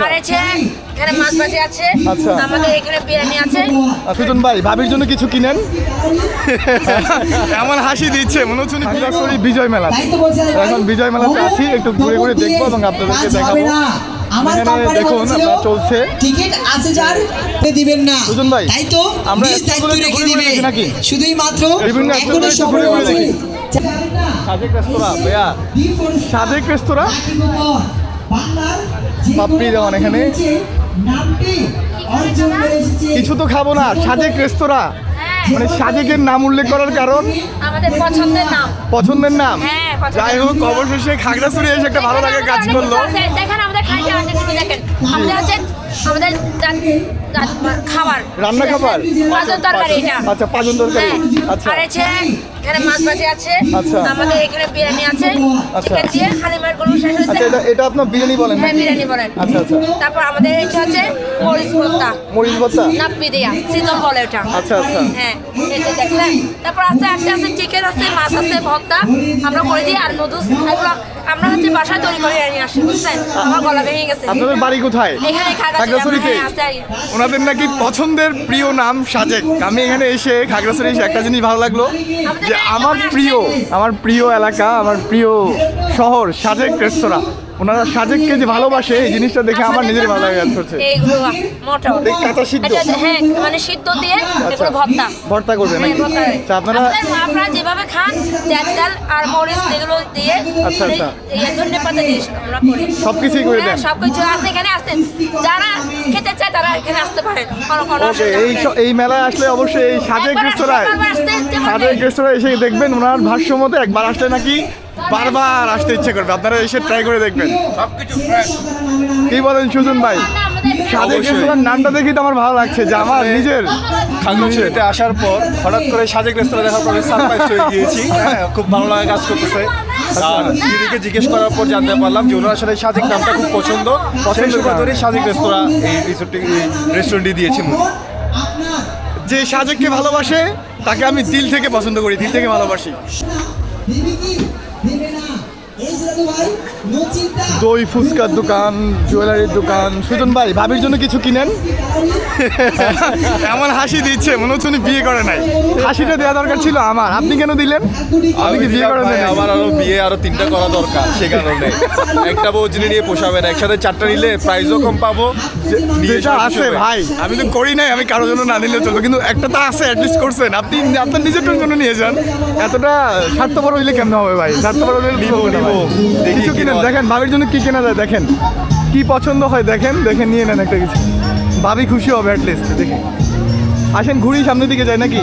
আচ্ছা। আর আছে এখানে মাছ ভাজি আছে আচ্ছা। আমাদের এখানে বিরিয়ানি আছে। সুজন ভাই ভাবির জন্য কিছু কিনেন? এমন হাসি দিচ্ছে মনে হচ্ছে খাগড়াছড়ি বিজয় মেলা। এখন বিজয় মেলাতে আছি একটু ঘুরে ঘুরে দেখব এবং আপনাদেরকে দেখাবো। আমার কোম্পানি দেখুন আপনার চলছে। টিকিট আছে যার দিবেন না। সুজন ভাই, তাই তো আমরা দায়িত্ব রেখে ঘুরে ঘুরে দিবে। শুধুই মাত্র এখনও সময় ঘুরে ঘুরে আছে সাজেক রেস্তোরাঁ ভাইয়া। সাজেক রেস্তোরাঁ? এখানে। কিছু তো খাব না সাজেক রেস্তোরাঁ। হ্যাঁ। মানে সাজেকের নাম উল্লেখ করার কারণ? আমাদের পছন্দের নাম। পছন্দের নাম? হ্যাঁ, যাই হোক অবশেষে খাগড়াছড়ি এসে একটা ভালো লাগে কাজ করল। দেখেন আমাদের খাইতে আছে দেখেন আমাদের হচ্ছে আমাদের রাত- রাত- খাবার। রান্না খাবার? মাছের তরকারি এটা। আচ্ছা পাঁচজন তরকারি। হ্যাঁ। আচ্ছা। আর এখানে মাছ ভাজি আছে। আচ্ছা। আমাদের এখানে বিরিয়ানি আছে। আচ্ছা। চিকেন দিয়ে হালিমার গরু শেষ আচ্ছা হয়েছে। এটা এটা আপনার বিরিয়ানি বলেন হ্যাঁ বিরিয়ানি বলেন। আচ্ছা আচ্ছা। তারপর আমাদের এটা হচ্ছে মরিচ ভর্তা। মরিচ ভর্তা? নাপ্পি দেয়া শীতল বলে ওটা। আচ্ছা আচ্ছা। হ্যাঁ এই যে দেখছেন তারপর আছে একটা আছে চিকেন আছে মাছ আছে ভর্তা। আমরা করে দিই আর নুডলস। এগুলো আমরা হচ্ছে বাসায় তৈরি করে নিয়ে আসি বুঝছেন? আমার গলা ভেঙে গেছে। আপনাদের বাড়ি কোথায়? এখানে খাগড়াছড়িতে ওনাদের নাকি পছন্দের প্রিয় নাম সাজেক। আমি এখানে এসে খাগড়াছড়ি এসে একটা জিনিস ভালো লাগল। যে আমার প্রিয় আমার প্রিয় এলাকা আমার প্রিয় শহর সাজেক রেস্তোরাঁ ওনারা সাজেককে যে ভালোবাসে এই জিনিসটা দেখে আমার নিজের ভালো লাগে করছে এইগুলো মোটা কাঁচা সিদ্ধ? হ্যাঁ মানে সিদ্ধ দিয়ে এগুলো ভর্তা ভর্তা করবে হ্যাঁ, নাকি আচ্ছা আপনারা আপনারা- যেভাবে খান তেল আর মরিচ এগুলো দিয়ে আচ্ছা, আচ্ছা। এই ধনে পাতা দিয়ে আমরা করি সবকিছুই করে দেন? হ্যাঁ, সবকিছু আছে এখানে যারা খেতে চায় তারা এখানে আসতে পারেন ওকে এই এই মেলায় আসলে অবশ্যই এই সাজেক রেস্তোরাঁয়। সাজেক রেস্তোরাঁয় এসে দেখবেন ওনার ভাষ্য মতো একবার আসলে নাকি বারবার আসতে ইচ্ছে করবে। আপনারা এসে ট্রাই করে দেখবেন। কি বলেন সুজন ভাই? অবশ্যই। রেস্তোরাঁর নামটা দেখি তো আমার ভালো লাগছে যে আমার নিজের। খাগড়াছড়িতে আসার পর হঠাৎ করে সাজেক রেস্তোরাঁ দেখার পর সারপ্রাইজ হয়ে গিয়েছি। হ্যাঁ খুব ভালো লাগে কাজ করতেছে। আর দিদিকে জিজ্ঞেস করার পর জানতে পারলাম যে ওনার আসলে সাজেক নামটা খুব পছন্দ। সময় ধরে সাজেক রেস্তোরাঁ এই রেস্টুরেন্টটি দিয়েছি যে সাজেককে ভালোবাসে তাকে আমি দিল থেকে পছন্দ করি দিল থেকে ভালোবাসি। দই ফুচকার দোকান জুয়েলারির দোকান। সুজন ভাই ভাবির জন্য কিছু কিনেন? এমন হাসি দিচ্ছে মনে হচ্ছে উনি বিয়ে করে নাই। হাসিটা দেওয়া দরকার ছিল আমার। আপনি কেন দিলেন? আমি কি বিয়ে করে নাই? আমার আরও বিয়ে আরও তিনটা করা দরকার সে কারণে। একটা বউ যিনি নিয়ে পোষাবে না একসাথে চারটা নিলে প্রাইজও কম পাবো। যেটা আছে ভাই। আমি তো করি নাই আমি কারোর জন্য না নিলে চলবে কিন্তু একটা তো আছে অ্যাটলিস্ট করছেন। আপনি আপনার নিজের জন্য নিয়ে যান। এতটা স্বার্থপর হইলে কেমন হবে ভাই? স্বার্থপর হইলে কিছু কি কিনেন দেখেন ভাবির জন্য কি কেনা যায় দেখেন। কি পছন্দ হয় দেখেন দেখেন নিয়ে নেন একটা কিছু। ভাবি খুশি হবে অ্যাটলিস্ট দেখে। আসেন ঘুরি সামনের দিকে যায় নাকি?